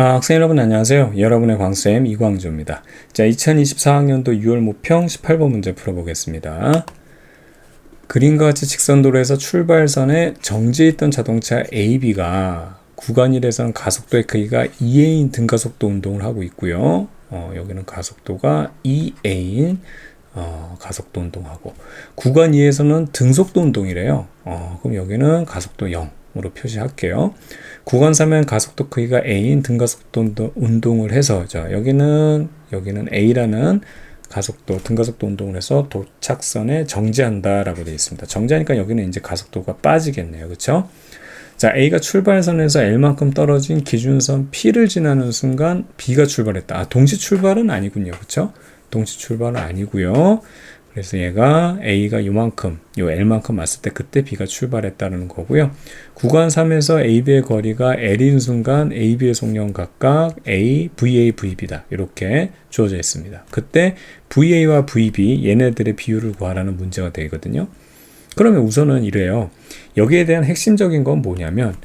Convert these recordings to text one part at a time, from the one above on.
아, 학생 여러분 안녕하세요. 여러분의 광쌤 이광조입니다. 자, 2024학년도 6월 모평 18번 문제 풀어보겠습니다. 그림과 같이 직선도로에서 출발선에 정지해 있던 자동차 AB가 구간 1에서는 가속도의 크기가 2A인 등가속도 운동을 하고 있고요. 어, 여기는 가속도가 2A인 어, 가속도 운동하고 구간 2에서는 등속도 운동이래요. 어, 그럼 여기는 가속도 0 으로 표시할게요. 구간 3면 가속도 크기가 A인 등가속도 운동을 해서 자, 여기는 여기는 A라는 가속도 등가속도 운동을 해서 도착선에 정지한다라고 되어 있습니다. 정지하니까 여기는 이제 가속도가 빠지겠네요. 그렇죠? 자, A가 출발선에서 L만큼 떨어진 기준선 P를 지나는 순간 B가 출발했다. 아, 동시 출발은 아니군요. 그렇죠? 동시 출발은 아니고요. 그래서 얘가 A가 요만큼, 요 L만큼 왔을 때 그때 B가 출발했다는 거고요. 구간 3에서 AB의 거리가 L인 순간 AB의 속력 각각 A, VA, VB다. 이렇게 주어져 있습니다. 그때 VA와 VB 얘네들의 비율을 구하라는 문제가 되거든요. 그러면 우선은 이래요. 여기에 대한 핵심적인 건 뭐냐면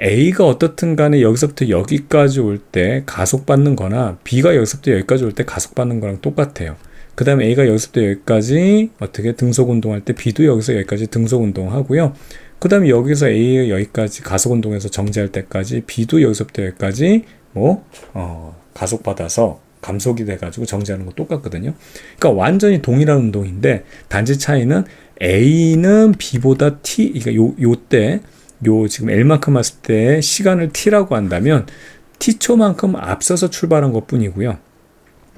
A가 어떻든 간에 여기서부터 여기까지 올 때 가속받는 거나 B가 여기서부터 여기까지 올 때 가속받는 거랑 똑같아요. 그 다음에 A가 여기서 부터 여기까지 어떻게 등속 운동할 때 B도 여기서 여기까지 등속 운동하고요. 그 다음에 여기서 A가 여기까지 가속 운동에서 정지할 때까지 B도 여기서 부터 여기까지 뭐, 어, 가속 받아서 감속이 돼가지고 정지하는 거 똑같거든요. 그러니까 완전히 동일한 운동인데 단지 차이는 A는 B보다 T, 그러니까 요, 요 때, 요 지금 L만큼 왔을 때 시간을 T라고 한다면 T초만큼 앞서서 출발한 것 뿐이고요.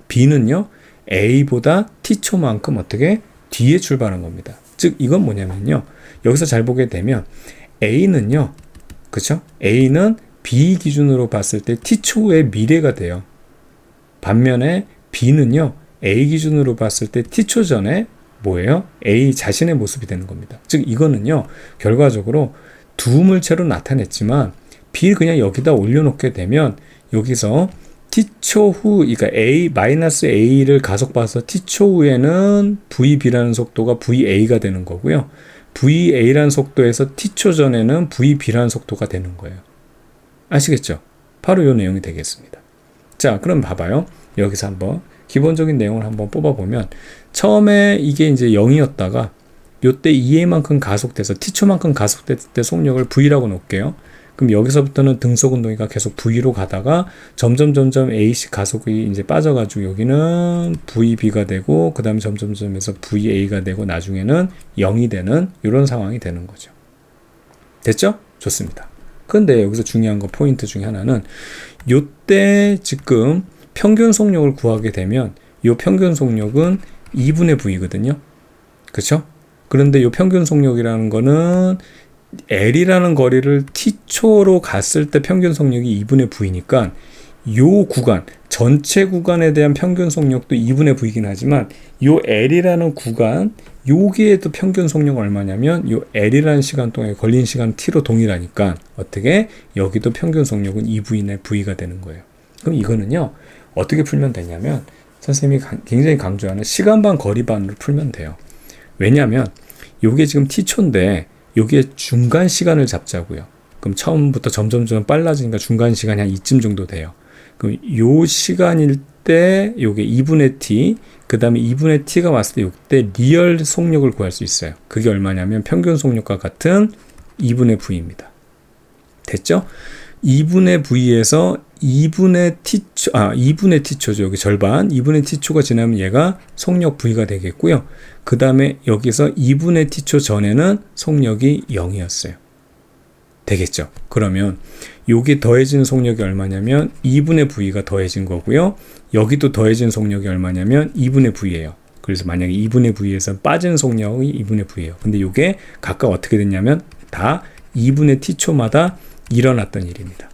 B는요, A보다 T초만큼 어떻게 뒤에 출발한 겁니다. 즉, 이건 뭐냐면요. 여기서 잘 보게 되면 A는요, 그쵸? A는 B 기준으로 봤을 때 T초의 미래가 돼요. 반면에 B는요, A 기준으로 봤을 때 T초 전에 뭐예요? A 자신의 모습이 되는 겁니다. 즉, 이거는요, 결과적으로 두 물체로 나타냈지만, B 그냥 여기다 올려놓게 되면, 여기서 t초 후, 그러니까 a 마이너스 a를 가속 봐서 t초 후에는 vb라는 속도가 va가 되는 거고요. va라는 속도에서 t초 전에는 vb라는 속도가 되는 거예요. 아시겠죠? 바로 이 내용이 되겠습니다. 자, 그럼 봐봐요. 여기서 한번 기본적인 내용을 한번 뽑아보면 처음에 이게 이제 0이었다가 요때 2a만큼 가속돼서 t초만큼 가속됐을 때 속력을 v라고 놓을게요. 그럼 여기서부터는 등속 운동이가 계속 V로 가다가 점점 점점 A식 가속이 이제 빠져가지고 여기는 VB가 되고 그 다음에 점점 점에서 VA가 되고 나중에는 0이 되는 이런 상황이 되는 거죠. 됐죠? 좋습니다. 근데 여기서 중요한 거 포인트 중에 하나는 요때 지금 평균 속력을 구하게 되면 요 평균 속력은 2분의 V거든요. 그쵸? 그런데 요 평균 속력이라는 거는 L이라는 거리를 T초로 갔을 때 평균 속력이 2분의 V니까 요 구간, 전체 구간에 대한 평균 속력도 2분의 V이긴 하지만 요 L이라는 구간, 여기에도 평균 속력 얼마냐면 요 L이라는 시간 동안에 걸린 시간 T로 동일하니까 어떻게 여기도 평균 속력은 2V의 V가 되는 거예요. 그럼 이거는요. 어떻게 풀면 되냐면 선생님이 굉장히 강조하는 시간 반 거리 반으로 풀면 돼요. 왜냐하면 요게 지금 T초인데 여기에 중간 시간을 잡자고요. 그럼 처음부터 점점점 빨라지니까 중간 시간이 한 이쯤 정도 돼요. 그럼 요 시간일 때 요게 2분의 t, 그 다음에 2분의 t가 왔을 때 요때 리얼 속력을 구할 수 있어요. 그게 얼마냐면 평균 속력과 같은 2분의 v입니다. 됐죠? 2분의 v에서 2분의 t초, 아, 2분의 t초죠. 여기 절반. 2분의 t초가 지나면 얘가 속력 v가 되겠고요. 그 다음에 여기서 2분의 t초 전에는 속력이 0이었어요. 되겠죠. 그러면 여기 더해진 속력이 얼마냐면 2분의 v가 더해진 거고요. 여기도 더해진 속력이 얼마냐면 2분의 v예요. 그래서 만약에 2분의 v에서 빠진 속력이 2분의 v예요. 근데 이게 각각 어떻게 됐냐면 다 2분의 t초마다 일어났던 일입니다.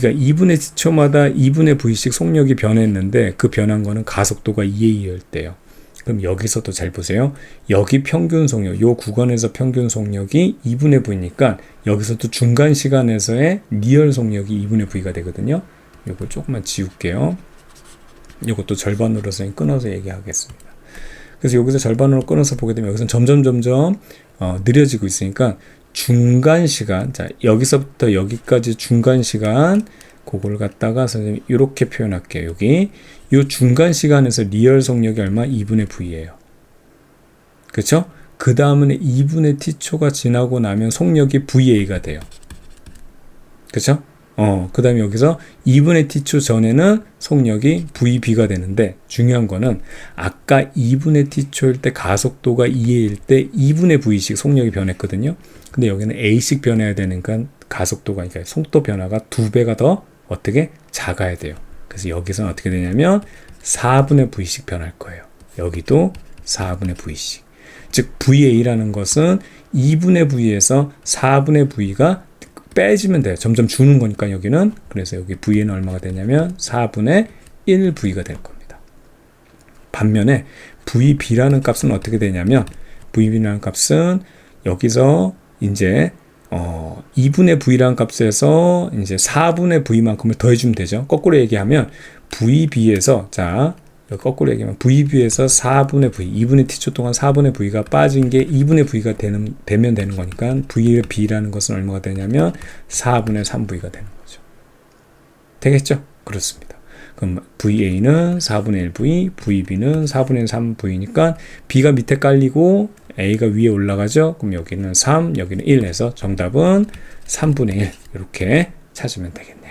그러니까 2분의 t초마다 2분의 v씩 속력이 변했는데 그 변한 거는 가속도가 2a일 때요. 그럼 여기서도 잘 보세요. 여기 평균 속력, 요 구간에서 평균 속력이 2분의 v니까 여기서도 중간 시간에서의 리얼 속력이 2분의 v가 되거든요. 요거 조금만 지울게요. 요것도 절반으로 선 끊어서 얘기하겠습니다. 그래서 여기서 절반으로 끊어서 보게 되면 여기서 점점 점점 어, 느려지고 있으니까 중간 시간, 자, 여기서부터 여기까지 중간 시간, 그걸 갖다가 선생님 이렇게 표현할게요. 여기 이 중간 시간에서 리얼 속력이 얼마? 2분의 V예요. 그렇죠? 그 다음은 2분의 T초가 지나고 나면 속력이 VA가 돼요. 그렇죠? 어, 그 다음에 여기서 2분의 t초 전에는 속력이 VB가 되는데 중요한 거는 아까 2분의 t초일 때 가속도가 2A일 때 2분의 V씩 속력이 변했거든요. 근데 여기는 A씩 변해야 되니까 가속도가, 그러니까 속도 변화가 두 배가 더 어떻게 작아야 돼요. 그래서 여기서는 어떻게 되냐면 4분의 V씩 변할 거예요. 여기도 4분의 V씩. 즉, VA라는 것은 2분의 V에서 4분의 V가 빼지면 돼요. 점점 주는 거니까 여기는. 그래서 여기 V는 얼마가 되냐면 4분의 1V가 될 겁니다. 반면에 VB라는 값은 어떻게 되냐면 VB라는 값은 여기서 이제 어 2분의 V라는 값에서 이제 4분의 V만큼을 더해주면 되죠. 거꾸로 얘기하면 VB에서 자 거꾸로 얘기하면 VB에서 4분의 V, 2분의 T초 동안 4분의 V가 빠진 게 2분의 V가 되는, 되면 되는 거니까 VB라는 것은 얼마가 되냐면 4분의 3V가 되는 거죠. 되겠죠? 그렇습니다. 그럼 VA는 4분의 1V, VB는 4분의 3V니까 B가 밑에 깔리고 A가 위에 올라가죠? 그럼 여기는 3, 여기는 1 해서 정답은 3분의 1 이렇게 찾으면 되겠네요.